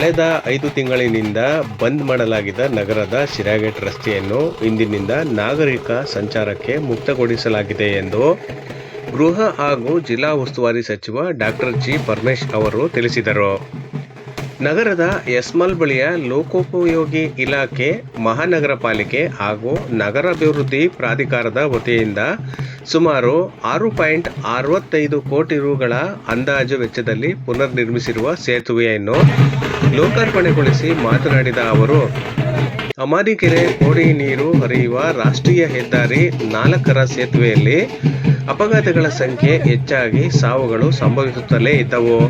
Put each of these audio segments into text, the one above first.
ಕಳೆದ ಐದು ತಿಂಗಳಿನಿಂದ ಬಂದ್ ಮಾಡಲಾಗಿದ್ದ ನಗರದ ಶಿರಾಗೇಟ್ ರಸ್ತೆಯನ್ನು ಇಂದಿನಿಂದ ನಾಗರಿಕ ಸಂಚಾರಕ್ಕೆ ಮುಕ್ತಗೊಳಿಸಲಾಗಿದೆ ಎಂದು ಗೃಹ ಹಾಗೂ ಜಿಲ್ಲಾ ಉಸ್ತುವಾರಿ ಸಚಿವ ಡಾಕ್ಟರ್ ಜಿ ಪರಮೇಶ್ ಅವರು ತಿಳಿಸಿದರು. ನಗರದ ಯಸ್ಮಲ್ ಬಳಿಯ ಲೋಕೋಪಯೋಗಿ ಇಲಾಖೆ ಮಹಾನಗರ ಪಾಲಿಕೆ ಹಾಗೂ ನಗರಾಭಿವೃದ್ಧಿ ಪ್ರಾಧಿಕಾರದ ವತಿಯಿಂದ ಸುಮಾರು ಆರು ಪಾಯಿಂಟ್ ಅರವತ್ತೈದು ಕೋಟಿ ರುಗಳ ಅಂದಾಜು ವೆಚ್ಚದಲ್ಲಿ ಪುನರ್ ನಿರ್ಮಿಸಿರುವ ಸೇತುವೆಯನ್ನು ಲೋಕಾರ್ಪಣೆಗೊಳಿಸಿ ಮಾತನಾಡಿದ ಅವರು, ಅಮಾನಿಕೆರೆ ಕೋಡಿ ನೀರು ಹರಿಯುವ ರಾಷ್ಟ್ರೀಯ ಹೆದ್ದಾರಿ ನಾಲ್ಕರ ಸೇತುವೆಯಲ್ಲಿ ಅಪಘಾತಗಳ ಸಂಖ್ಯೆ ಹೆಚ್ಚಾಗಿ ಸಾವುಗಳು ಸಂಭವಿಸುತ್ತಲೇ ಇದ್ದವು.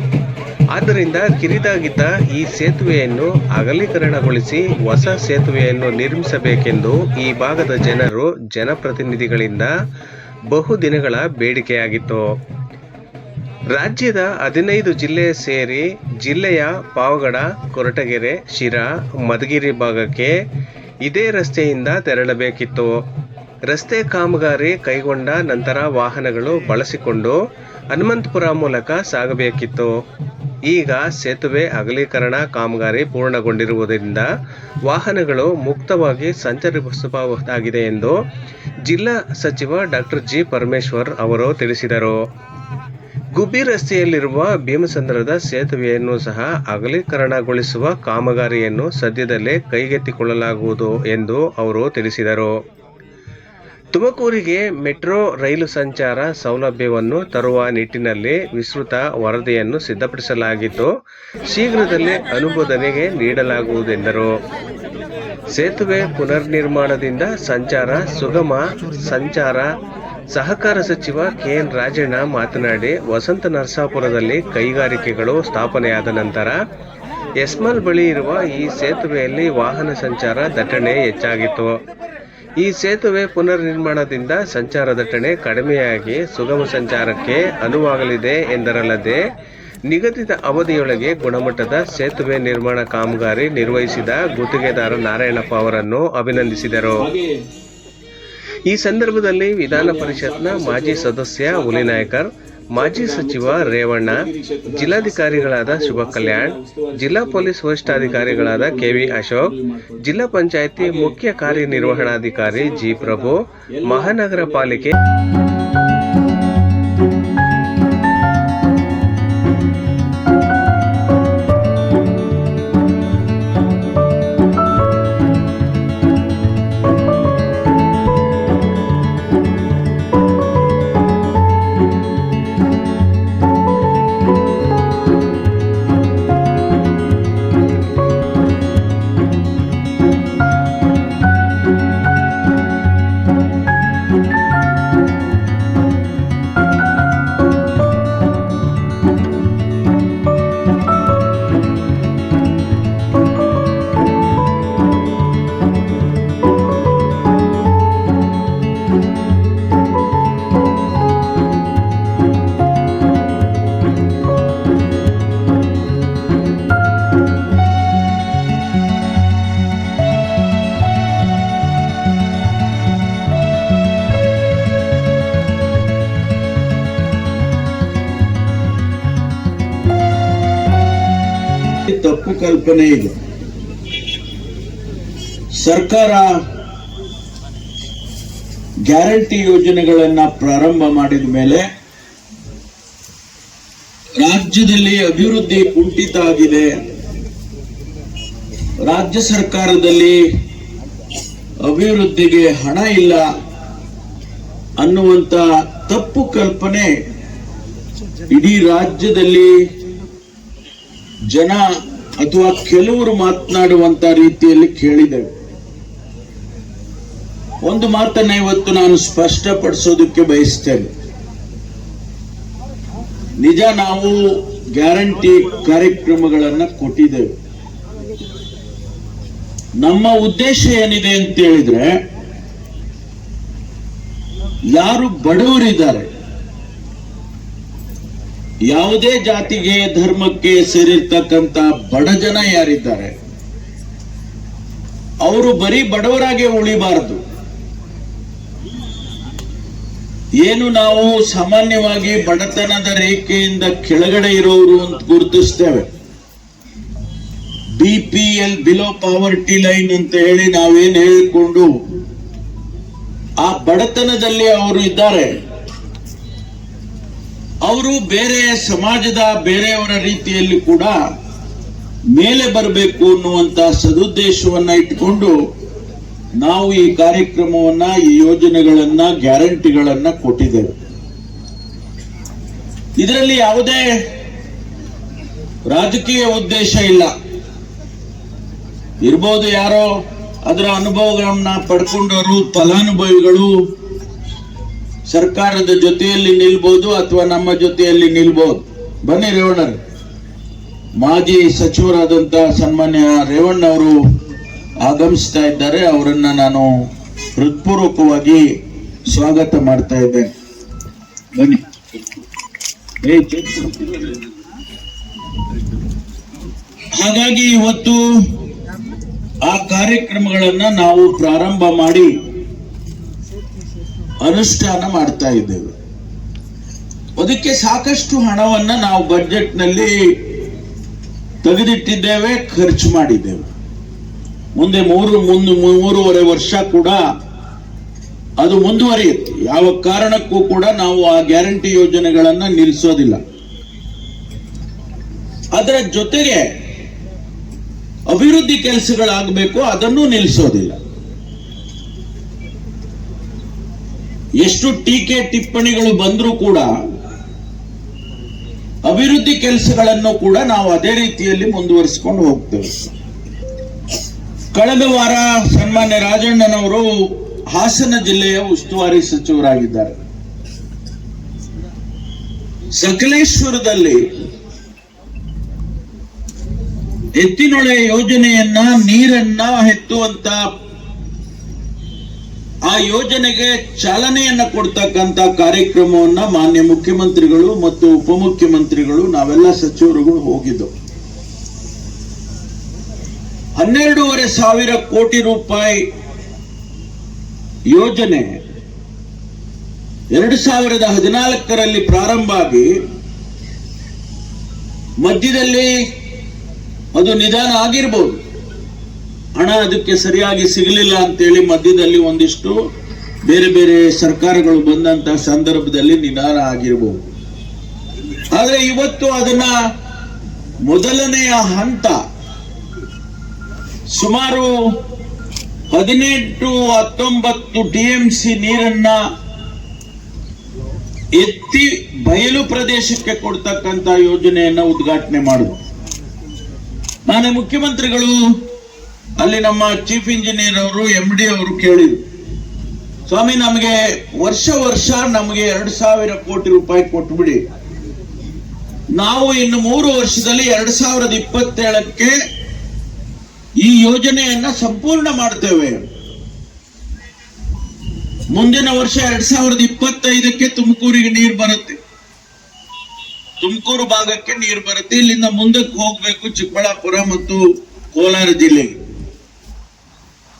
ಆದ್ದರಿಂದ ಕಿರಿದಾಗಿದ್ದ ಈ ಸೇತುವೆಯನ್ನು ಅಗಲೀಕರಣಗೊಳಿಸಿ ಹೊಸ ಸೇತುವೆಯನ್ನು ನಿರ್ಮಿಸಬೇಕೆಂದು ಈ ಭಾಗದ ಜನರು ಜನಪ್ರತಿನಿಧಿಗಳಿಂದ ಬಹುದಿನಗಳ ಬೇಡಿಕೆಯಾಗಿತ್ತು. ರಾಜ್ಯದ ಹದಿನೈದು ಜಿಲ್ಲೆ ಸೇರಿ ಜಿಲ್ಲೆಯ ಪಾವಗಡ, ಕೊರಟಗೆರೆ, ಶಿರಾ, ಮಧುಗಿರಿ ಭಾಗಕ್ಕೆ ಇದೇ ರಸ್ತೆಯಿಂದ ತೆರಳಬೇಕಿತ್ತು. ರಸ್ತೆ ಕಾಮಗಾರಿ ಕೈಗೊಂಡ ನಂತರ ವಾಹನಗಳು ಬಳಸಿಕೊಂಡು ಹನುಮಂತಪುರ ಮೂಲಕ ಸಾಗಬೇಕಿತ್ತು. ಈಗ ಸೇತುವೆ, ಅಗಲೀಕರಣ, ಕಾಮಗಾರಿ ಪೂರ್ಣಗೊಂಡಿರುವುದರಿಂದ ವಾಹನಗಳು ಮುಕ್ತವಾಗಿ ಸಂಚರಿಸಬಹುದಾಗಿದೆ ಎಂದು ಜಿಲ್ಲಾ ಸಚಿವ ಡಾಕ್ಟರ್ ಜಿ ಪರಮೇಶ್ವರ್ ಅವರು ತಿಳಿಸಿದರು. ಗುಬ್ಬಿ ರಸ್ತೆಯಲ್ಲಿರುವ ಭೀಮಸಂದ್ರದ ಸೇತುವೆಯನ್ನು ಸಹ ಅಗಲೀಕರಣಗೊಳಿಸುವ ಕಾಮಗಾರಿಯನ್ನು ಸದ್ಯದಲ್ಲೇ ಕೈಗೆತ್ತಿಕೊಳ್ಳಲಾಗುವುದು ಎಂದು ಅವರು ತಿಳಿಸಿದರು. ತುಮಕೂರಿಗೆ ಮೆಟ್ರೋ ರೈಲು ಸಂಚಾರ ಸೌಲಭ್ಯವನ್ನು ತರುವ ನಿಟ್ಟಿನಲ್ಲಿ ವಿಸ್ತೃತ ವರದಿಯನ್ನು ಸಿದ್ಧಪಡಿಸಲಾಗಿದ್ದು ಶೀಘ್ರದಲ್ಲೇ ಅನುಮೋದನೆಗೆ ನೀಡಲಾಗುವುದೆಂದರು. ಸೇತುವೆ ಪುನರ್ನಿರ್ಮಾಣದಿಂದ ಸಂಚಾರ ಸುಗಮ ಸಂಚಾರ. ಸಹಕಾರ ಸಚಿವ ಕೆಎನ್ ರಾಜಣ್ಣ ಮಾತನಾಡಿ, ವಸಂತ ನರಸಾಪುರದಲ್ಲಿ ಕೈಗಾರಿಕೆಗಳು ಸ್ಥಾಪನೆಯಾದ ನಂತರ ಯಸ್ಮಲ್ ಬಳಿ ಇರುವ ಈ ಸೇತುವೆಯಲ್ಲಿ ವಾಹನ ಸಂಚಾರ ದಟ್ಟಣೆ ಹೆಚ್ಚಾಗಿತ್ತು. ಈ ಸೇತುವೆ ಪುನರ್ ನಿರ್ಮಾಣದಿಂದ ಸಂಚಾರ ದಟ್ಟಣೆ ಕಡಿಮೆಯಾಗಿ ಸುಗಮ ಸಂಚಾರಕ್ಕೆ ಅನುವಾಗಲಿದೆ ಎಂದರಲ್ಲದೆ, ನಿಗದಿತ ಅವಧಿಯೊಳಗೆ ಗುಣಮಟ್ಟದ ಸೇತುವೆ ನಿರ್ಮಾಣ ಕಾಮಗಾರಿ ನಿರ್ವಹಿಸಿದ ಗುತ್ತಿಗೆದಾರ ನಾರಾಯಣಪ್ಪ ಅವರನ್ನು ಅಭಿನಂದಿಸಿದರು. ಈ ಸಂದರ್ಭದಲ್ಲಿ ವಿಧಾನ ಪರಿಷತ್ನ ಮಾಜಿ ಸದಸ್ಯ ಹುಲಿನಾಯ್ಕರ್ ಮಾಜಿ ಸಚಿವ ರೇವಣ್ಣ, ಜಿಲ್ಲಾಧಿಕಾರಿಗಳಾದ ಶುಭ ಕಲ್ಯಾಣ್ ಜಿಲ್ಲಾ ಪೊಲೀಸ್ ವರಿಷ್ಠಾಧಿಕಾರಿಗಳಾದ ಕೆವಿ ಅಶೋಕ್, ಜಿಲ್ಲಾ ಪಂಚಾಯಿತಿ ಮುಖ್ಯ ಕಾರ್ಯನಿರ್ವಹಣಾಧಿಕಾರಿ ಜಿ ಪ್ರಭು, ಮಹಾನಗರ ಪಾಲಿಕೆ ತಪ್ಪು ಕಲ್ಪನೆ ಇದೆ. ಸರ್ಕಾರ ಗ್ಯಾರಂಟಿ ಯೋಜನೆಗಳನ್ನ ಪ್ರಾರಂಭ ಮಾಡಿದ ಮೇಲೆ ರಾಜ್ಯದಲ್ಲಿ ಅಭಿವೃದ್ಧಿ ಕುಂಠಿತ ಆಗಿದೆ. ರಾಜ್ಯ ಸರ್ಕಾರದಲ್ಲಿ ಅಭಿವೃದ್ಧಿಗೆ ಹಣ ಇಲ್ಲ ಅನ್ನುವಂತ ತಪ್ಪು ಕಲ್ಪನೆ ಇಡೀ ರಾಜ್ಯದಲ್ಲಿ ಜನ ಅಥವಾ ಕೆಲವರು ಮಾತನಾಡುವಂತ ರೀತಿಯಲ್ಲಿ ಕೇಳಿದೆವು. ಒಂದು ಮಾತನ್ನ ಇವತ್ತು ನಾನು ಸ್ಪಷ್ಟಪಡಿಸೋದಕ್ಕೆ ಬಯಸ್ತೇನೆ. ನಿಜ ನಾವು ಗ್ಯಾರಂಟಿ ಕಾರ್ಯಕ್ರಮಗಳನ್ನ ಕೊಟ್ಟಿದ್ದೇವೆ ನಮ್ಮ ಉದ್ದೇಶ ಏನಿದೆ ಅಂತ ಹೇಳಿದ್ರೆ, ಯಾರು ಬಡವರಿದ್ದಾರೆ ಯಾವುದೇ ಜಾತಿಗೆ ಧರ್ಮಕ್ಕೆ ಸೇರಿರ್ತಕ್ಕಂಥ ಬಡ ಜನ ಯಾರಿದ್ದಾರೆ? ಅವರು ಬರೀ ಬಡವರಾಗೆ ಉಳಿಬಾರದು. ಏನು ನಾವು ಸಾಮಾನ್ಯವಾಗಿ ಬಡತನದ ರೇಖೆಯಿಂದ ಕೆಳಗಡೆ ಇರೋರು ಅಂತ ಗುರುತಿಸ್ತೇವೆ. B P L below poverty line ಅಂತ ಹೇಳಿ ನಾವೇನು ಹೇಳಿಕೊಂಡು ಆ ಬಡತನದಲ್ಲಿ ಅವರು ಇದ್ದಾರೆ. ಅವರು ಬೇರೆ ಸಮಾಜದ ಬೇರೆಯವರ ರೀತಿಯಲ್ಲಿ ಕೂಡ ಮೇಲೆ ಬರಬೇಕು ಅನ್ನುವಂತ ಸದುದ್ದೇಶವನ್ನ ಇಟ್ಟುಕೊಂಡು ನಾವು ಈ ಕಾರ್ಯಕ್ರಮವನ್ನ, ಈ ಯೋಜನೆಗಳನ್ನ, ಗ್ಯಾರಂಟಿಗಳನ್ನ ಕೊಟ್ಟಿದ್ದೇವೆ. ಇದರಲ್ಲಿ ಯಾವುದೇ ರಾಜಕೀಯ ಉದ್ದೇಶ ಇಲ್ಲ. ಇರ್ಬೋದು ಯಾರೋ ಅದರ ಅನುಭವಗಳನ್ನ ಪಡ್ಕೊಂಡವರು ಫಲಾನುಭವಿಗಳು ಸರ್ಕಾರದ ಜೊತೆಯಲ್ಲಿ ನಿಲ್ಬಹುದು ಅಥವಾ ನಮ್ಮ ಜೊತೆಯಲ್ಲಿ ನಿಲ್ಬಹುದು ಬನ್ನಿ ರೇವಣ್ಣ ಮಾಜಿ ಸಚಿವರಾದಂಥ ಸನ್ಮಾನ್ಯ ರೇವಣ್ಣ ಅವರು ಆಗಮಿಸ್ತಾ ಇದ್ದಾರೆ. ಅವರನ್ನ ನಾನು ಹೃತ್ಪೂರ್ವಕವಾಗಿ ಸ್ವಾಗತ ಮಾಡ್ತಾ ಇದ್ದೇನೆ. ಬನ್ನಿ. ಹಾಗಾಗಿ ಇವತ್ತು ಆ ಕಾರ್ಯಕ್ರಮಗಳನ್ನ ನಾವು ಪ್ರಾರಂಭ ಮಾಡಿ ಅನುಷ್ಠಾನ ಮಾಡ್ತಾ ಇದ್ದೇವೆ. ಅದಕ್ಕೆ ಸಾಕಷ್ಟು ಹಣವನ್ನು ನಾವು ಬಜೆಟ್ನಲ್ಲಿ ತೆಗೆದಿಟ್ಟಿದ್ದೇವೆ, ಖರ್ಚು ಮಾಡಿದ್ದೇವೆ. ಮುಂದೆ ಮೂರು, ಮುಂದೆ ಮೂರುವರೆ ವರ್ಷ ಕೂಡ ಅದು ಮುಂದುವರಿಯುತ್ತೆ. ಯಾವ ಕಾರಣಕ್ಕೂ ಕೂಡ ನಾವು ಆ ಗ್ಯಾರಂಟಿ ಯೋಜನೆಗಳನ್ನು ನಿಲ್ಲಿಸೋದಿಲ್ಲ ಅದರ ಜೊತೆಗೆ ಅಭಿವೃದ್ಧಿ ಕೆಲಸಗಳಾಗಬೇಕು, ಅದನ್ನು ನಿಲ್ಲಿಸೋದಿಲ್ಲ ಎಷ್ಟು ಟೀಕೆ ಟಿಪ್ಪಣಿಗಳು ಬಂದರೂ ಕೂಡ ಅಭಿವೃದ್ಧಿ ಕೆಲಸಗಳನ್ನು ಕೂಡ ನಾವು ಅದೇ ರೀತಿಯಲ್ಲಿ ಮುಂದುವರಿಸಿಕೊಂಡು ಹೋಗ್ತೇವೆ. ಕಳೆದ ವಾರ ಸನ್ಮಾನ್ಯ ರಾಜಣ್ಣನವರು ಹಾಸನ ಜಿಲ್ಲೆಯ ಉಸ್ತುವಾರಿ ಸಚಿವರಾಗಿದ್ದಾರೆ. ಸಕಲೇಶ್ವರದಲ್ಲಿ ಎತ್ತಿನೊಳೆ ಯೋಜನೆಯನ್ನ ನೀರನ್ನ ಎತ್ತುವಂತ ಆ ಯೋಜನೆಗೆ ಚಾಲನೆಯನ್ನ ಕೊಡ್ತಕ್ಕಂತ ಕಾರ್ಯಕ್ರಮವನ್ನ ಮಾನ್ಯ ಮುಖ್ಯಮಂತ್ರಿಗಳು ಮತ್ತು ಉಪಮುಖ್ಯಮಂತ್ರಿಗಳು ನಾವೆಲ್ಲ ಸಚಿವರುಗಳು ಹೋಗಿದ್ದು. ಹನ್ನೆರಡೂವರೆ ಸಾವಿರ ಕೋಟಿ ರೂಪಾಯಿ ಯೋಜನೆ ಎರಡು ಸಾವಿರದ ಹದಿನಾಲ್ಕರಲ್ಲಿ ಪ್ರಾರಂಭ ಆಗಿ ಮಧ್ಯದಲ್ಲಿ ಅದು ನಿಧಾನ ಆಗಿರ್ಬೋದು. ಹಣ ಅದಕ್ಕೆ ಸರಿಯಾಗಿ ಸಿಗಲಿಲ್ಲ ಅಂತೇಳಿ ಮಧ್ಯದಲ್ಲಿ ಒಂದಿಷ್ಟು ಬೇರೆ ಬೇರೆ ಸರ್ಕಾರಗಳು ಬಂದಂತ ಸಂದರ್ಭದಲ್ಲಿ ನಿಧಾನ ಆಗಿರಬಹುದು ಆದ್ರೆ ಇವತ್ತು ಅದನ್ನ ಮೊದಲನೆಯ ಹಂತ ಸುಮಾರು ಹದಿನೆಂಟು ಹತ್ತೊಂಬತ್ತು ಟಿ ಎಂ ಸಿ ನೀರನ್ನ ಎತ್ತಿ ಬಯಲು ಪ್ರದೇಶಕ್ಕೆ ಕೊಡ್ತಕ್ಕಂತ ಯೋಜನೆಯನ್ನ ಉದ್ಘಾಟನೆ ಮಾಡುದು. ನಾನು ಮುಖ್ಯಮಂತ್ರಿಗಳು ಅಲ್ಲಿ ನಮ್ಮ ಚೀಫ್ ಇಂಜಿನಿಯರ್ ಅವರು ಎಂ ಡಿ ಅವರು ಕೇಳಿದ್ರು, ಸ್ವಾಮಿ, ನಮಗೆ ವರ್ಷ ವರ್ಷ ನಮಗೆ ಎರಡು ಸಾವಿರ ಕೋಟಿ ರೂಪಾಯಿ ಕೊಟ್ಬಿಡಿ. ನಾವು ಇನ್ನು ಮೂರು ವರ್ಷದಲ್ಲಿ ಎರಡ್ ಸಾವಿರದ ಇಪ್ಪತ್ತೇಳಕ್ಕೆ ಈ ಯೋಜನೆಯನ್ನ ಸಂಪೂರ್ಣ ಮಾಡ್ತೇವೆ. ಮುಂದಿನ ವರ್ಷ ಎರಡ್ ಸಾವಿರದ ಇಪ್ಪತ್ತೈದಕ್ಕೆ ತುಮಕೂರಿಗೆ ನೀರು ಬರುತ್ತೆ. ತುಮಕೂರು ಭಾಗಕ್ಕೆ ನೀರು ಬರುತ್ತೆ. ಇಲ್ಲಿಂದ ಮುಂದಕ್ಕೆ ಹೋಗ್ಬೇಕು ಚಿಕ್ಕಬಳ್ಳಾಪುರ ಮತ್ತು ಕೋಲಾರ ಜಿಲ್ಲೆಗೆ.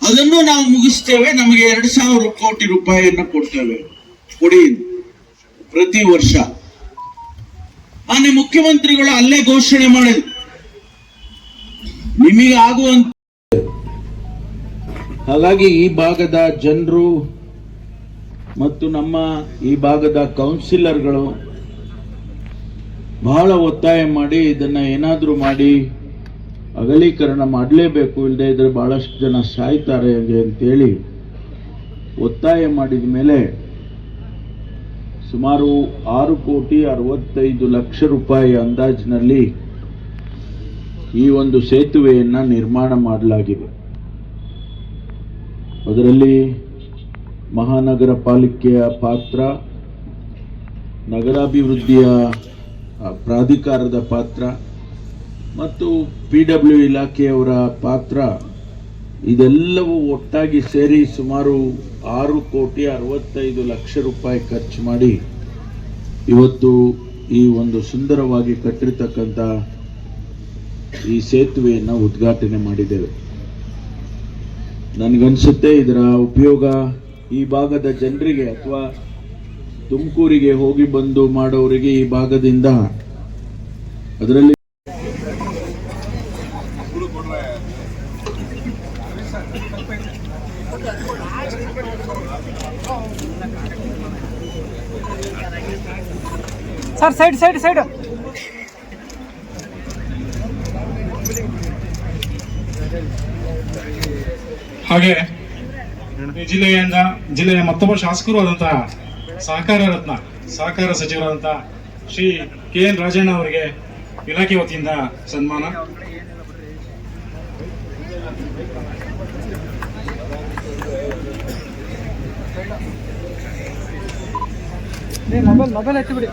ಅದನ್ನು ನಾವು ಮುಗಿಸ್ತೇವೆ. ನಮಗೆ ಎರಡು ಸಾವಿರ ಕೋಟಿ ರೂಪಾಯಿಯನ್ನು ಕೊಡ್ತೇವೆ. ಕೊಡಿ. ಪ್ರತಿ ವರ್ಷ. ಮಾನ್ಯ ಮುಖ್ಯಮಂತ್ರಿಗಳು ಅಲ್ಲೇ ಘೋಷಣೆ ಮಾಡಿದ್ರು ನಿಮಗೆ ಆಗುವಂತ ಹಾಗಾಗಿ ಈ ಭಾಗದ ಜನರು ಮತ್ತು ನಮ್ಮ ಈ ಭಾಗದ ಕೌನ್ಸಿಲರ್ಗಳು ಬಹಳ ಒತ್ತಾಯ ಮಾಡಿ ಇದನ್ನ ಏನಾದರೂ ಮಾಡಿ ಅಗಲೀಕರಣ ಮಾಡಲೇಬೇಕು ಇಲ್ಲದೆ ಇದ್ದರೆ ಬಹಳಷ್ಟು ಜನ ಸಾಯ್ತಾರೆ ಅಂತೇಳಿ ಒತ್ತಾಯ ಮಾಡಿದ ಮೇಲೆ ಸುಮಾರು ಆರು ಕೋಟಿ ಅರವತ್ತೈದು ಲಕ್ಷ ರೂಪಾಯಿ ಅಂದಾಜಿನಲ್ಲಿ ಈ ಒಂದು ಸೇತುವೆಯನ್ನು ನಿರ್ಮಾಣ ಮಾಡಲಾಗಿದೆ. ಅದರಲ್ಲಿ ಮಹಾನಗರ ಪಾಲಿಕೆಯ ಪಾತ್ರ, ನಗರಾಭಿವೃದ್ಧಿಯ ಪ್ರಾಧಿಕಾರದ ಪಾತ್ರ ಮತ್ತು ಪಿ ಡಬ್ಲ್ಯೂ ಇಲಾಖೆಯವರ ಪಾತ್ರ ಇದೆಲ್ಲವೂ ಒಟ್ಟಾಗಿ ಸೇರಿ ಸುಮಾರು ಆರು ಕೋಟಿ ಅರವತ್ತೈದು ಲಕ್ಷ ರೂಪಾಯಿ ಖರ್ಚು ಮಾಡಿ ಇವತ್ತು ಈ ಒಂದು ಸುಂದರವಾಗಿ ಕಟ್ಟಿರ್ತಕ್ಕಂಥ ಈ ಸೇತುವೆಯನ್ನು ಉದ್ಘಾಟನೆ ಮಾಡಿದ್ದೇವೆ. ನನಗನ್ಸುತ್ತೆ ಇದರ ಉಪಯೋಗ ಈ ಭಾಗದ ಜನರಿಗೆ ಅಥವಾ ತುಮಕೂರಿಗೆ ಹೋಗಿ ಬಂದು ಮಾಡೋರಿಗೆ ಈ ಭಾಗದಿಂದ ಅದರಲ್ಲಿ ಸರ್, ಸೈಡ್ ಸೈಡ್ ಸೈಡ್. ಹಾಗೆ ಜಿಲ್ಲೆಯಿಂದ ಜಿಲ್ಲೆಯ ಮತ್ತೊಬ್ಬ ಶಾಸಕರು ಆದಂತಹ ಸಹಕಾರ ರತ್ನ, ಸಹಕಾರ ಸಚಿವರಾದಂತಹ ಶ್ರೀ ಕೆ ಎನ್ ರಾಜಣ್ಣ ಅವರಿಗೆ ಇಲಾಖೆ ವತಿಯಿಂದ ಸನ್ಮಾನ. ಮೊಬೈಲ್ ಮೊಬೈಲ್ ಎತ್ತಿ ಬಿಡಿ.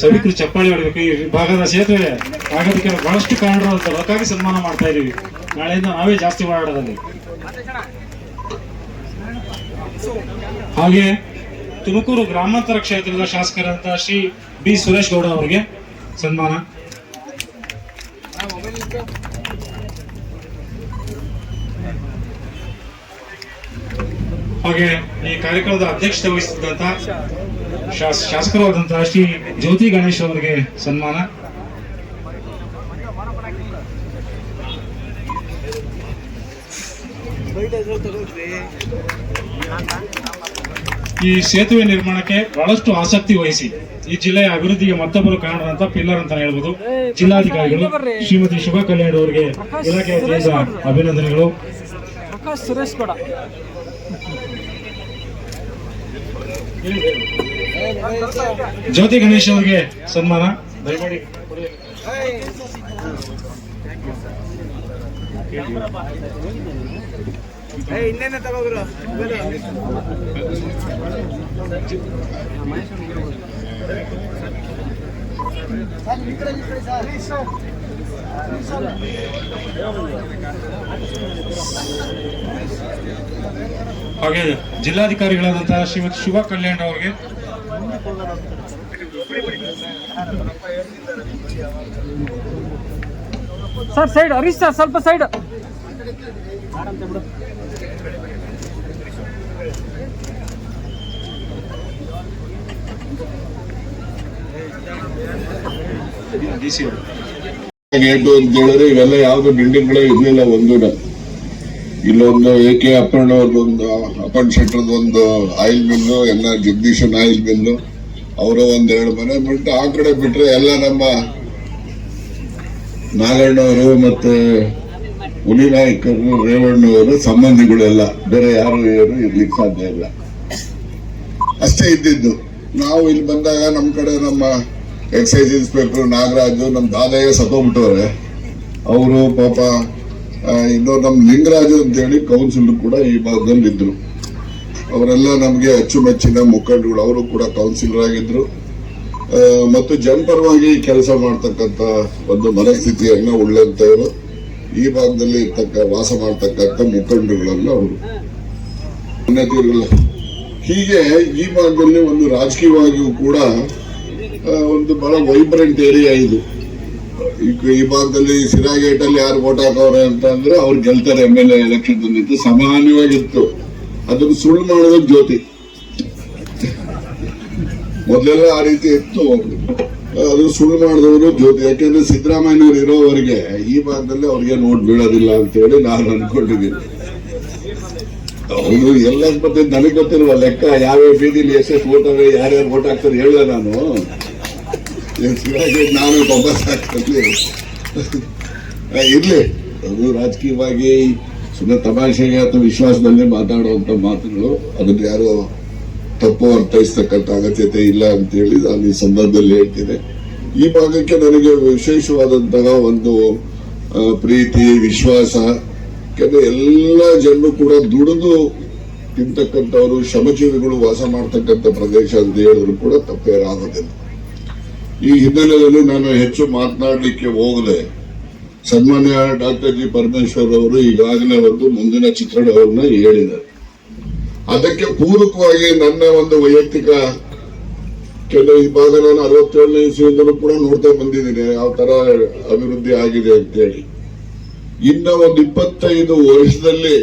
ಸಭಿಕರು ಚಪ್ಪಾಳಿ ಹೊಡಬೇಕು. ಈ ಭಾಗದ ಸೇತುವೆ ಆಗೋದಕ್ಕೆ ಬಹಳಷ್ಟು ಕಾರಣರು ಅಂತ ಅದಕ್ಕಾಗಿ ಸನ್ಮಾನ ಮಾಡ್ತಾ ಇದೀವಿ. ನಾಳೆಯಿಂದ ನಾವೇ ಜಾಸ್ತಿ ಓಡಾಡೋದಲ್ಲಿ ಹಾಗೆ ತುಮಕೂರು ಗ್ರಾಮಾಂತರ ಕ್ಷೇತ್ರದ ಶಾಸಕರಂತ ಶ್ರೀ ಬಿ. ಸುರೇಶ್ ಗೌಡ ಅವರಿಗೆ ಸನ್ಮಾನ. ಹಾಗೆ ಈ ಕಾರ್ಯಕ್ರಮದ ಅಧ್ಯಕ್ಷತೆ ವಹಿಸಿದಂತ ಶಾಸ- ಶಾಸಕರಾದಂತಹ ಶ್ರೀ ಜ್ಯೋತಿ ಗಣೇಶ್ ಅವರಿಗೆ ಸನ್ಮಾನ. ಈ ಸೇತುವೆ ನಿರ್ಮಾಣಕ್ಕೆ ಬಹಳಷ್ಟು ಆಸಕ್ತಿ ವಹಿಸಿ ಈ ಜಿಲ್ಲೆಯ ಅಭಿವೃದ್ಧಿಗೆ ಮತ್ತೊಬ್ಬರು ಕಾರಣರಂತ ಪಿಲ್ಲರ್ ಅಂತ ಹೇಳ್ಬೋದು. ಜಿಲ್ಲಾಧಿಕಾರಿಗಳು, ಶ್ರೀಮತಿ ಶುಭಾ ಕಲ್ಯಾಣ್ ಅವರಿಗೆ ಇಲಾಖೆಯ ಅಭಿನಂದನೆಗಳು. ಸುರೇಶ್ ಜ್ಯೋತಿ ಗಣೇಶ್ ಅವರಿಗೆ ಸನ್ಮಾನ ದಯಮಾಡಿ ಇನ್ನೇನೆ ತಗೋಗ್ರು ಹಾಗೆ ಜಿಲ್ಲಾಧಿಕಾರಿಗಳಾದಂತಹ ಶ್ರೀಮತಿ ಶುಭಾ ಕಲ್ಯಾಣ್ ಅವರಿಗೆ ಸರ್ ಸೈಡ್ ಹರೀಶ್ ಸರ್ ಸ್ವಲ್ಪ ಸೈಡ್. ಡಿ ಸಿ ಅವರು. ಇವೆಲ್ಲ ಯಾವ್ದು ಬಿಲ್ಡಿಂಗ್ಗಳೇ ಇರ್ಲಿಲ್ಲ ಒಂದು ಇಲ್ಲೊಂದು ಎ ಕೆ ಅಪ್ಪಣ್ಣ ಅವ್ರದ್ದೊಂದು ಅಪ್ಪಣ್ ಶೆಟ್ಟರ್ ಒಂದು ಆಯಿಲ್ ಮಿಲ್ ಎಲ್ಲ ಜಗದೀಶನ್ ಆಯಿಲ್ ಮಿಲ್ ಅವರ ಒಂದ್ ಎರಡು ಮನೆ ಬಟ್ ಆ ಕಡೆ ಬಿಟ್ರೆ ಎಲ್ಲ ನಮ್ಮ ನಾಗಣ್ಣವರು ಮತ್ತೆ ಹುಲಿನಾಯಕರು ರೇವಣ್ಣವರು ಸಂಬಂಧಿಗಳೆಲ್ಲ ಬೇರೆ ಯಾರು ಏನು ಇರ್ಲಿಕ್ಕೆ ಸಾಧ್ಯ ಇಲ್ಲ. ಅಷ್ಟೇ ಇದ್ದಿದ್ದು. ನಾವು ಇಲ್ಲಿ ಬಂದಾಗ ನಮ್ಮ ಕಡೆ ನಮ್ಮ ಎಕ್ಸೈಸ್ ಇನ್ಸ್ಪೆಕ್ಟರ್ ನಾಗರಾಜು ನಮ್ಮ ದಾದಯ್ಯ ಸತ್ತೋಗ್ಬಿಟ್ಟವ್ರೆ. ಅವರು ಪಾಪ ಇನ್ನು ನಮ್ಮ ಲಿಂಗರಾಜು ಅಂತೇಳಿ ಕೌನ್ಸಿಲ್ ಕೂಡ ಈ ಭಾಗದಲ್ಲಿ ಇದ್ರು ಅವರೆಲ್ಲ ನಮಗೆ ಅಚ್ಚುಮೆಚ್ಚಿನ ಮುಖಂಡಗಳು ಅವರು ಕೂಡ ಕೌನ್ಸಿಲರ್ ಆಗಿದ್ರು. ಮತ್ತು ಜನಪರವಾಗಿ ಕೆಲಸ ಮಾಡ್ತಕ್ಕಂಥ ಒಂದು ಮನಸ್ಥಿತಿಯನ್ನು ಉಳ್ಳಂತವರು ಈ ಭಾಗದಲ್ಲಿ ಇರ್ತಕ್ಕ, ವಾಸ ಮಾಡ್ತಕ್ಕಂಥ ಮುಖಂಡಗಳನ್ನ ಅವರು. ಹೀಗೆ ಈ ಭಾಗದಲ್ಲಿ ಒಂದು ರಾಜಕೀಯವಾಗಿಯೂ ಕೂಡ ಒಂದು ಬಹಳ ವೈಬ್ರೆಂಟ್ ಏರಿಯಾ ಇದು. ಈ- ಭಾಗದಲ್ಲಿ ಸಿರಾಗೇಟ್ ಅಲ್ಲಿ ಯಾರು ವೋಟ್ ಹಾಕವ್ರೆ ಅಂತ ಅಂದ್ರೆ ಅವ್ರು ಗೆಲ್ತಾರೆ ಎಂ ಎಲ್ ಎ ಎಲೆಕ್ಷನ್ ಬಂದಿತ್ತು ಸಾಮಾನ್ಯವಾಗಿತ್ತು. ಅದನ್ನು ಸುಳ್ಳು ಮಾಡೋದು ಜ್ಯೋತಿ. ಮೊದಲೆಲ್ಲ ಆ ರೀತಿ ಇತ್ತು. ಅದು ಸುಳ್ಳು ಮಾಡಿದವರು ಜ್ಯೋತಿ. ಯಾಕೆಂದ್ರೆ ಸಿದ್ದರಾಮಯ್ಯವ್ರು ಇರೋವರೆಗೆ ಈ ಭಾಗದಲ್ಲಿ ಅವ್ರಿಗೆ ನೋಟ್ ಬೀಳೋದಿಲ್ಲ ಅಂತ ಹೇಳಿ ನಾನು ಅನ್ಕೊಂಡಿದ್ದೀನಿ. ಅವರು ಎಲ್ಲ ಮತ್ತೆ ನನಗೆ ಗೊತ್ತಿರುವ ಲೆಕ್ಕ, ಯಾವ್ಯಾವ ಬೀದಿಲಿ ಎಷ್ಟೆಷ್ಟು ಓಟ್ ಅವ್ರೆ ಯಾರ್ಯಾರು ಓಟ್ ಹಾಕ್ತಾರೆ ಹೇಳಿದೆ ನಾನು. ಶಿವಾಜಿ ನಾನು ಇರ್ಲಿ. ಅದು ರಾಜಕೀಯವಾಗಿ ಸುಮ್ಮನೆ ತಮಾಷೆಗೆ ಅಥವಾ ವಿಶ್ವಾಸದಲ್ಲಿ ಮಾತಾಡುವಂಥ ಮಾತುಗಳು. ಅದನ್ನ ಯಾರು ತಪ್ಪು ಅರ್ಥೈಸ್ತಕ್ಕಂಥ ಅಗತ್ಯತೆ ಇಲ್ಲ ಅಂತ ಹೇಳಿ ನಾನು ಈ ಸಂದರ್ಭದಲ್ಲಿ ಹೇಳ್ತೀನಿ. ಈ ಭಾಗಕ್ಕೆ ನನಗೆ ವಿಶೇಷವಾದಂತಹ ಒಂದು ಪ್ರೀತಿ, ವಿಶ್ವಾಸ, ಯಾಕಂದ್ರೆ ಎಲ್ಲ ಜನರು ಕೂಡ ದುಡಿದು ತಿಂತಕ್ಕಂಥವ್ರು, ಶ್ರಮಜೀವಿಗಳು ವಾಸ ಮಾಡ್ತಕ್ಕಂಥ ಪ್ರದೇಶ ಅಂತ ಹೇಳಿದ್ರು ಕೂಡ ತಪ್ಪೇರಾಗೋದಿಲ್ಲ ಈ ಹಿನ್ನೆಲೆಯಲ್ಲಿ ನಾನು ಹೆಚ್ಚು ಮಾತನಾಡಲಿಕ್ಕೆ ಹೋಗದೆ ಸನ್ಮಾನ್ಯ ಡಾಕ್ಟರ್ ಜಿ ಪರಮೇಶ್ವರ್ ಅವರು ಈಗಾಗಲೇ ಒಂದು ಮುಂದಿನ ಚಿತ್ರಣವನ್ನ ಹೇಳಿದ್ದಾರೆ. ಅದಕ್ಕೆ ಪೂರಕವಾಗಿ ನನ್ನ ಒಂದು ವೈಯಕ್ತಿಕ ಕೆಲವು ಈ ಭಾಗ ನಾನು ಅರವತ್ತೇಳನೇ ಇಸ್ವಿಯಿಂದಲೂ ಕೂಡ ನೋಡ್ತಾ ಬಂದಿದ್ದೀನಿ. ಯಾವ ತರ ಅಭಿವೃದ್ಧಿ ಆಗಿದೆ ಅಂತೇಳಿ. ಇನ್ನ ಒಂದು ಇಪ್ಪತ್ತೈದು ವರ್ಷದಲ್ಲಿ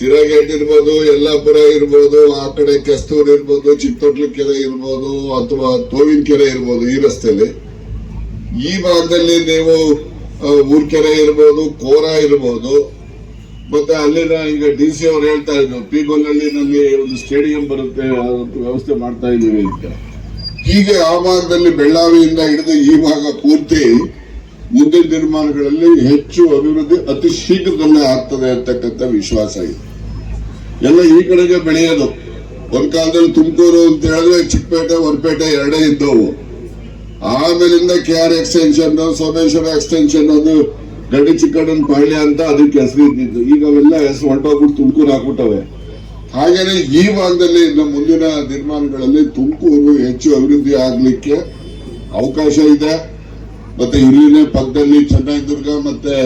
ಸಿರಾಗೇಟ್ ಇರ್ಬೋದು, ಯಲ್ಲಾಪುರ ಇರ್ಬೋದು, ಆ ಕಡೆ ಕೆಸ್ತೂರ್ ಇರ್ಬೋದು ಚಿತ್ತೋಟ್ಲ ಕೆರೆ ಇರ್ಬೋದು, ಅಥವಾ ತೋವಿನ ಕೆರೆ ಇರ್ಬೋದು ಈ ರಸ್ತೆಯಲ್ಲಿ. ಈ ಭಾಗದಲ್ಲಿ ನೀವು ಊರ್ ಕೆರೆ ಇರ್ಬೋದು, ಕೋರ ಇರ್ಬೋದು, ಮತ್ತೆ ಅಲ್ಲಿನ ಈಗ ಡಿ ಸಿ ಅವ್ರು ಹೇಳ್ತಾ ಇದ್ರು ನಲ್ಲಿ ಒಂದು ಸ್ಟೇಡಿಯಂ ಬರುತ್ತೆ ವ್ಯವಸ್ಥೆ ಮಾಡ್ತಾ ಇದ್ದೀವಿ ಅಂತ. ಹೀಗೆ ಆ ಭಾಗದಲ್ಲಿ ಬೆಳ್ಳಾವಿಯಿಂದ ಹಿಡಿದು ಈ ಭಾಗ ಪೂರ್ತಿ ಮುಂದಿನ ನಿರ್ಮಾಣಗಳಲ್ಲಿ ಹೆಚ್ಚು ಅಭಿವೃದ್ಧಿ ಅತಿ ಶೀಘ್ರದಲ್ಲೇ ಆಗ್ತದೆ ಅಂತಕ್ಕಂಥ ವಿಶ್ವಾಸ ಇದೆ. ಎಲ್ಲ ಈ ಕಡೆಗೆ ಬೆಳೆಯೋದು. ಒಂದ್ ಕಾಲದಲ್ಲಿ ತುಮಕೂರು ಅಂತ ಹೇಳಿದ್ರೆ ಚಿಕ್ಕಪೇಟೆ, ಹೊರಪೇಟೆ ಎರಡೇ ಇದ್ದವು. ಆಮೇಲಿಂದ K R extension Someshwara extension ಅದು ಗಡಿ ಚಿಕ್ಕಣ್ಣನ ಪಾಳ್ಯ ಅಂತ ಅದಕ್ಕೆ ಹೆಸರು ಇದ್ದಿದ್ದು. ಈಗ ಅವೆಲ್ಲ ಹೆಸರು ಹೊಂಟೋಗ್ಬಿಟ್ಟು ತುಮಕೂರು ಹಾಕ್ಬಿಟ್ಟವೆ. ಹಾಗೇನೆ ಈ ಭಾಗದಲ್ಲಿ ನಮ್ಮ ಮುಂದಿನ ನಿರ್ಮಾಣಗಳಲ್ಲಿ ತುಮಕೂರು ಹೆಚ್ಚು ಅಭಿವೃದ್ಧಿ ಆಗ್ಲಿಕ್ಕೆ ಅವಕಾಶ ಇದೆ. ಮತ್ತೆ ಇಲ್ಲಿನೇ ಪಕ್ಕದಲ್ಲಿ ಚೆನ್ನೈದುರ್ಗ ಮತ್ತೆ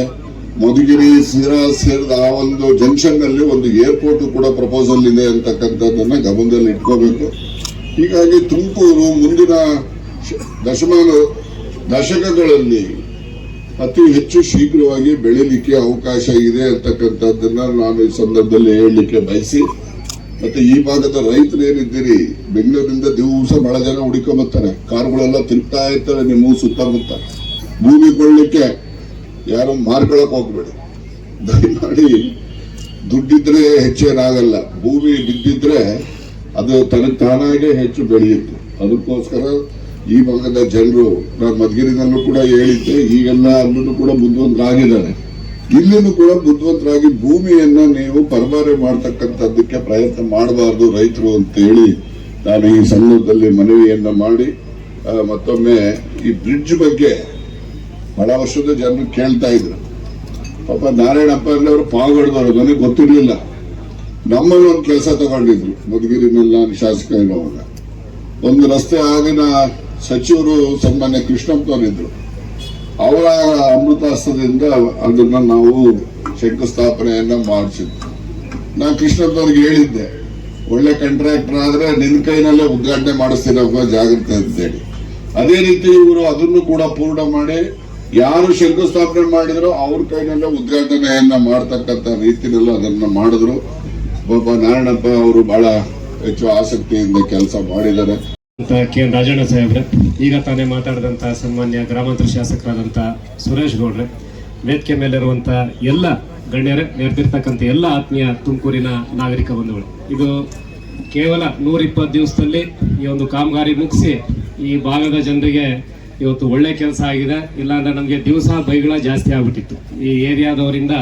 ಮಧುಗಿರಿ ಸಿರಾ ಸೇರಿದ ಆ ಒಂದು ಜಂಕ್ಷನ್ನಲ್ಲಿ ಒಂದು ಏರ್ಪೋರ್ಟ್ ಕೂಡ ಪ್ರಪೋಸಲ್ ಇದೆ ಅಂತಕ್ಕಂಥದ್ದನ್ನ ಗಮನದಲ್ಲಿ ಇಟ್ಕೋಬೇಕು. ಹೀಗಾಗಿ ತುಮಕೂರು ಮುಂದಿನ ದಶಮಾನ ದಶಕಗಳಲ್ಲಿ ಅತಿ ಹೆಚ್ಚು ಶೀಘ್ರವಾಗಿ ಬೆಳಿಲಿಕ್ಕೆ ಅವಕಾಶ ಇದೆ ಅಂತಕ್ಕಂಥದ್ದನ್ನ ನಾನು ಈ ಸಂದರ್ಭದಲ್ಲಿ ಹೇಳಲಿಕ್ಕೆ ಬಯಸಿ, ಮತ್ತೆ ಈ ಭಾಗದ ರೈತರು ಏನಿದ್ದೀರಿ ಬೆಂಗಳೂರಿಂದ ದಿವಸ ಬಹಳ ಜನ ಹುಡುಕೊಂಬರ್ತಾರೆ ಕಾರುಗಳೆಲ್ಲ ತಿರುಗ್ತಾ ಇರ್ತಾರೆ ನಿಮ್ಮ ಸುತ್ತಮುತ್ತ ಭೂಮಿ ಕೊಳ್ಳಿಕ್ಕೆ ಯಾರು ಮಾರ್ಕೊಳಕ್ ಹೋಗ್ಬೇಡಿ. ದಯಮಾಡಿ ದುಡ್ಡಿದ್ರೆ ಹೆಚ್ಚೇನಾಗಲ್ಲ ಭೂಮಿ ಬಿದ್ದಿದ್ರೆ ಅದು ತನಗೆ ತಾನಾಗೆ ಹೆಚ್ಚು ಬೆಳೆಯುತ್ತೆ. ಅದಕ್ಕೋಸ್ಕರ ಈ ಭಾಗದ ಜನರು, ನಾನು ಮಧುಗಿರಿನಲ್ಲೂ ಕೂಡ ಹೇಳಿದ್ದೆ, ಈಗೆಲ್ಲ ಅಲ್ಲೂ ಕೂಡ ಬುದ್ಧಿವಂತರಾಗಿದ್ದಾರೆ. ಇಲ್ಲಿನೂ ಕೂಡ ಬುದ್ಧಿವಂತರಾಗಿ ಭೂಮಿಯನ್ನ ನೀವು ಪರಮಾರೆ ಮಾಡ್ತಕ್ಕಂಥದ್ದಕ್ಕೆ ಪ್ರಯತ್ನ ಮಾಡಬಾರ್ದು ರೈತರು ಅಂತ ಹೇಳಿ ನಾನು ಈ ಸಂದರ್ಭದಲ್ಲಿ ಮನವಿಯನ್ನ ಮಾಡಿ ಮತ್ತೊಮ್ಮೆ ಈ ಬ್ರಿಡ್ಜ್ ಬಗ್ಗೆ ಬಹಳ ವರ್ಷದ ಜನರು ಕೇಳ್ತಾ ಇದ್ರು. ಪಾಪ ನಾರಾಯಣಪ್ಪ ಅವರು ಪಾಲ್ಗೊಳ್ದವರು ನನಗೆ ಗೊತ್ತಿರಲಿಲ್ಲ. ನಮ್ಮಲ್ಲಿ ಒಂದು ಕೆಲಸ ತಗೊಂಡಿದ್ರು ನಾನು ಶಾಸಕ ಇರುವಾಗ. ಒಂದು ರಸ್ತೆ ಆಗಿನ ಸಚಿವರು ಸನ್ಮಾನ್ಯ ಕೃಷ್ಣಪ್ಪನವರಿದ್ರು ಅವರ ಅಮೃತಾಸ್ತ್ರದಿಂದ ಅದನ್ನ ನಾವು ಶಂಕುಸ್ಥಾಪನೆಯನ್ನ ಮಾಡಿಸಿದ್ವಿ. ನಾ ಕೃಷ್ಣಪ್ಪನವ್ರಿಗೆ ಹೇಳಿದ್ದೆ, ಒಳ್ಳೆ ಕಾಂಟ್ರಾಕ್ಟರ್ ಆದ್ರೆ ನಿನ್ನ ಕೈನಲ್ಲೇ ಉದ್ಘಾಟನೆ ಮಾಡಿಸ್ತೀರಪ್ಪ ಜಾಗ್ರತೆ ಅಂತೇಳಿ. ಅದೇ ರೀತಿ ಇವರು ಅದನ್ನು ಕೂಡ ಪೂರ್ಣ ಮಾಡಿ ಯಾರು ಶಂಕುಸ್ಥಾಪನೆ ಮಾಡಿದ್ರು ಅವ್ರ ಕೈನಲ್ಲೇ ಉದ್ಘಾಟನೆಯನ್ನ ಮಾಡ್ತಕ್ಕಂಥ ರೀತಿಯಲ್ಲೂ ಅದನ್ನ ಮಾಡಿದ್ರು. ಒಬ್ಬ ನಾರಾಯಣಪ್ಪ ಅವರು ಬಹಳ ಹೆಚ್ಚು ಆಸಕ್ತಿಯಿಂದ ಕೆಲಸ ಮಾಡಿದ್ದಾರೆ. ಕೆ ಎನ್ ರಾಜಣ್ಣ ಸಾಹೇಬ್ರೆ, ಈಗ ತಾನೇ ಮಾತಾಡಿದಂಥ ಸನ್ಮಾನ್ಯ ಗ್ರಾಮಾಂತರ ಶಾಸಕರಾದಂಥ ಸುರೇಶ್ ಗೌಡ್ರೆ, ವೇದಿಕೆ ಮೇಲಿರುವಂಥ ಎಲ್ಲ ಗಣ್ಯರೇ ನೆರೆದಿರ್ತಕ್ಕಂಥ ಎಲ್ಲ ಆತ್ಮೀಯ ತುಮಕೂರಿನ ನಾಗರಿಕ ಬಂಧುಗಳು, ಇದು ಕೇವಲ ನೂರಿಪ್ಪತ್ತು ದಿವಸದಲ್ಲಿ ಈ ಒಂದು ಕಾಮಗಾರಿ ಮುಗಿಸಿ ಈ ಭಾಗದ ಜನರಿಗೆ ಇವತ್ತು ಒಳ್ಳೆ ಕೆಲಸ ಆಗಿದೆ. ಇಲ್ಲಾಂದ್ರೆ ನಮಗೆ ದಿವಸ ಬೈಗಳ ಜಾಸ್ತಿ ಆಗ್ಬಿಟ್ಟಿತ್ತು. ಈ ಏರಿಯಾದವರಿಂದ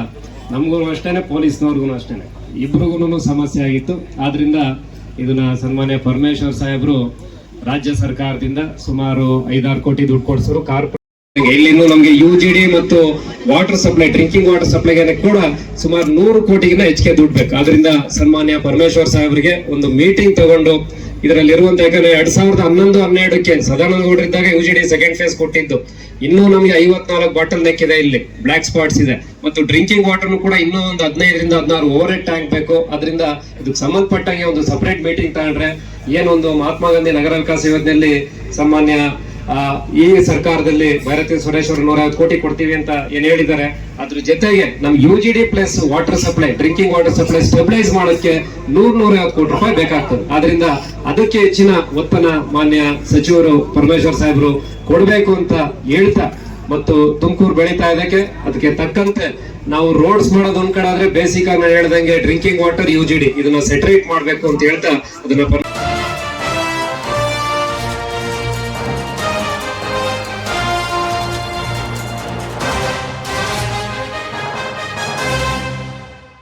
ನಮಗೂ ಅಷ್ಟೇನೆ, ಪೊಲೀಸ್ನವ್ರಿಗೂ ಅಷ್ಟೇನೆ. ಇಬ್ರಿಗೂ ಸಮಸ್ಯೆ ಆಗಿತ್ತು. ಆದ್ರಿಂದ ಇದನ್ನ ಸನ್ಮಾನ್ಯ ಪರಮೇಶ್ವರ್ ಸಾಹೇಬರು ರಾಜ್ಯ ಸರ್ಕಾರದಿಂದ ಸುಮಾರು ಐದಾರು ಕೋಟಿ ದುಡ್ಡು ಕೊಡಿಸಿದ್ರು ಕಾರ್ಪೊರೇಟ್ ಇಲ್ಲಿನೂ ನಮಗೆ ಯು ಜಿ ಡಿ ಮತ್ತು ವಾಟರ್ ಸಪ್ಲೈ ಡ್ರಿಂಕಿಂಗ್ ವಾಟರ್ ಸಪ್ಲೈಗೆ ಕೂಡ ಸುಮಾರು ನೂರು ಕೋಟಿಗಿಂತ ಹೆಚ್ಚಿಗೆ ದುಡ್ಡು ಬೇಕು. ಆದ್ರಿಂದ ಸನ್ಮಾನ್ಯ ಪರಮೇಶ್ವರ್ ಸಾಹೇಬರಿಗೆ ಒಂದು ಮೀಟಿಂಗ್ ತಗೊಂಡು ಇದರಲ್ಲಿ ಇರುವಂತ ಯಾಕಂದ್ರೆ ಎರಡ್ ಸಾವಿರದ ಹನ್ನೊಂದು, ಹನ್ನೆರಡಕ್ಕೆ Sadananda ಗೌಡರಿದ್ದಾಗ U G D second phase ಕೊಟ್ಟಿದ್ದು. ಇನ್ನೂ ನಮಗೆ ಐವತ್ನಾಲ್ಕು ಬಾಟಲ್ ನೆಕ್ ಇದೆ ಇಲ್ಲಿ. ಬ್ಲಾಕ್ ಸ್ಪಾಟ್ಸ್ ಇದೆ. ಮತ್ತು ಡ್ರಿಂಕಿಂಗ್ ವಾಟರ್ ಕೂಡ ಇನ್ನೂ ಒಂದು ಹದಿನೈದರಿಂದ ಹದಿನಾರು ಓವರ್ ಹೆಡ್ ಟ್ಯಾಂಕ್ ಬೇಕು. ಅದರಿಂದ ಇದಕ್ಕೆ ಸಂಬಂಧಪಟ್ಟಂಗೆ ಒಂದು ಸಪರೇಟ್ ಮೀಟಿಂಗ್ ತಗೊಂಡ್ರೆ ಏನೊಂದು ಮಹಾತ್ಮ ಗಾಂಧಿ ನಗರ ವಿಕಾಸ ಯೋಜನೆಯಲ್ಲಿ ಸಾಮಾನ್ಯ ಈ ಸರ್ಕಾರದಲ್ಲಿ ಭೈರತಿ ಸುರೇಶ್ ಅವರು ನೂರ ಕೋಟಿ ಕೊಡ್ತೀವಿ ಅಂತ ಏನ್ ಹೇಳಿದ್ದಾರೆ. ಅದ್ರ ಜೊತೆಗೆ ನಮ್ U G D plus water supply drinking water supply stabilise ಮಾಡೋಕ್ಕೆ ನೂರ್ ನೂರ ಐವತ್ತು ಕೋಟಿ ರೂಪಾಯಿ ಬೇಕಾಗ್ತದೆ. ಆದ್ರಿಂದ ಅದಕ್ಕೆ ಹೆಚ್ಚಿನ ಒತ್ತನ ಮಾನ್ಯ ಸಚಿವರು ಪರಮೇಶ್ವರ್ ಸಾಹೇಬರು ಕೊಡಬೇಕು ಅಂತ ಹೇಳ್ತಾ ಮತ್ತು ತುಮಕೂರು ಬೆಳೀತಾ ಇದಕ್ಕೆ ಅದಕ್ಕೆ ತಕ್ಕಂತೆ ನಾವು ರೋಡ್ಸ್ ಮಾಡೋದು ಒಂದ್ ಕಡೆ ಆದ್ರೆ ಬೇಸಿಕ್ ಆಗಿ ನಾನು ಹೇಳ್ದಂಗೆ drinking water U G D ಇದನ್ನ ಸೆಟ್ರೇಟ್ ಮಾಡ್ಬೇಕು ಅಂತ ಹೇಳ್ತಾ ಅದನ್ನ